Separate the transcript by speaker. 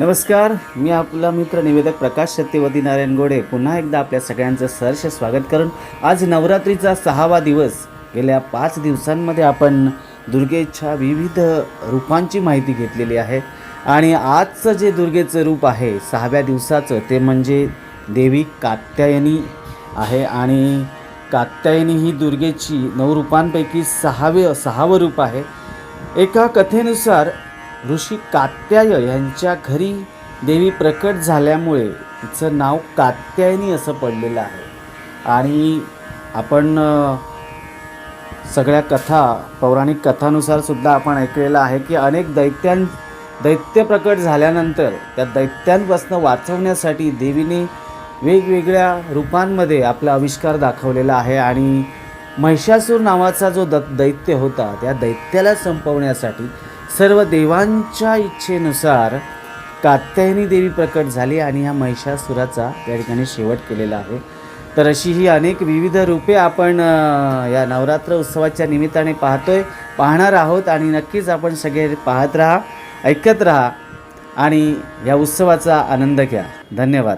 Speaker 1: नमस्कार मी आपला मित्र निवेदक प्रकाश सत्यवती नारायण गोडे. पुन्हा एकदा आपल्या सगळ्यांचं सहर्ष स्वागत करून आज नवरात्रीचा सहावा दिवस. गेल्या पाच दिवसांमध्ये आपण दुर्गेच्या विविध रूपांची माहिती घेतलेली आहे. आणि आजचं जे दुर्गेचं रूप आहे सहाव्या दिवसाचं ते म्हणजे देवी कात्यायनी आहे. आणि कात्यायनी ही दुर्गेची नऊ रूपांपैकी सहावे सहावं रूप आहे. एका कथेनुसार ऋषी कात्याय यांच्या घरी देवी प्रकट झाल्यामुळे तिचं नाव कात्यायनी असं पडलेलं आहे. आणि आपण सगळ्या कथा पौराणिक कथानुसार सुद्धा आपण ऐकलेलं आहे की अनेक दैत्यां दैत्य प्रकट झाल्यानंतर त्या दैत्यांपासून वाचवण्यासाठी देवीने वेगवेगळ्या रूपांमध्ये आपला आविष्कार दाखवलेला आहे आणि महिषासूर नावाचा जो द दैत्य होता त्या दैत्याला संपवण्यासाठी सर्व देवांच्या इच्छेनुसार कात्यायनी देवी प्रकट झाली आणि ह्या महिषासुराचा त्या ठिकाणी शेवट केलेला आहे. तर अशी ही अनेक विविध रूपे आपण या नवरात्र उत्सवाच्या निमित्ताने पाहतोय पाहणार आहोत आणि नक्कीच आपण सगळे पाहत राहा ऐकत राहा आणि या उत्सवाचा आनंद घ्या. धन्यवाद.